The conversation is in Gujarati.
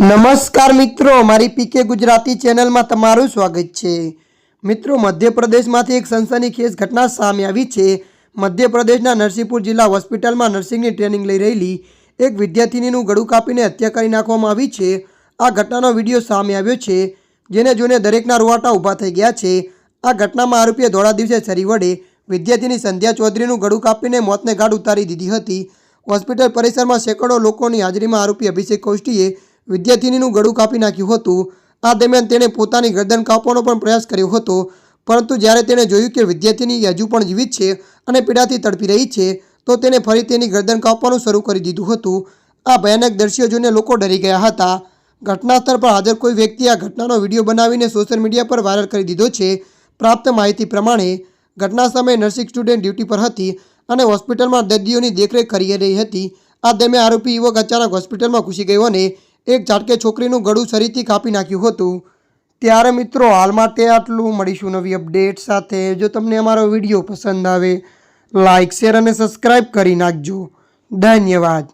નમસ્કાર મિત્રો, મારી પીકે ગુજરાતી ચેનલમાં તમારું સ્વાગત છે. મિત્રો, મધ્યપ્રદેશમાંથી એક સનસનીખેજ ઘટના સામે આવી છે. મધ્યપ્રદેશના નરસિંહપુર જિલ્લા હોસ્પિટલમાં નર્સિંગની ટ્રેનિંગ લઈ રહેલી એક વિદ્યાર્થિનીનું ગળું કાપીને હત્યા કરી નાખવામાં આવી છે. આ ઘટનાનો વીડિયો સામે આવ્યો છે, જેને જોઈને દરેકના રૂવાટા ઊભા થઈ ગયા છે. આ ઘટનામાં આરોપીએ ધોળા દિવસે છરી વડે વિદ્યાર્થીની સંધ્યા ચૌધરીનું ગળું કાપીને મોતને ગાઢ ઉતારી દીધી હતી. હોસ્પિટલ પરિસરમાં સેંકડો લોકોની હાજરીમાં આરોપી અભિષેક કોષ્ટીએ વિદ્યાર્થિનીનું ગળું કાપી નાખ્યું હતું. આ દરમિયાન તેણે પોતાની ગરદન કાપવાનો પણ પ્રયાસ કર્યો હતો. પરંતુ જ્યારે તેણે જોયું કે વિદ્યાર્થિની હજુ પણ જીવિત છે અને પીડાથી તડપી રહી છે, તો તેને ફરી તેની ગરદન કાપવાનું શરૂ કરી દીધું હતું. આ ભયાનક દ્રશ્યો જોઈને લોકો ડરી ગયા હતા. ઘટના સ્થળ પર હાજર કોઈ વ્યક્તિ આ ઘટનાનો વીડિયો બનાવીને સોશિયલ મીડિયા પર વાયરલ કરી દીધો છે. પ્રાપ્ત માહિતી પ્રમાણે, ઘટના સમયે નર્સિંગ સ્ટુડન્ટ ડ્યુટી પર હતી અને હોસ્પિટલમાં દર્દીઓની દેખરેખ કરી રહી હતી. આ દરમિયાન આરોપી યુવક અચાનક હોસ્પિટલમાં ઘૂસી ગયો અને એક ઝાટકે છોકરીનું ગળું શરીરથી કાપી નાખ્યું હતું. ત્યારે મિત્રો હાલ માટે આટલું. મળીશું નવી અપડેટ સાથે. જો તમને અમારો વીડિયો પસંદ આવે લાઇક શેર અને સબસ્ક્રાઈબ કરી નાખજો. ધન્યવાદ.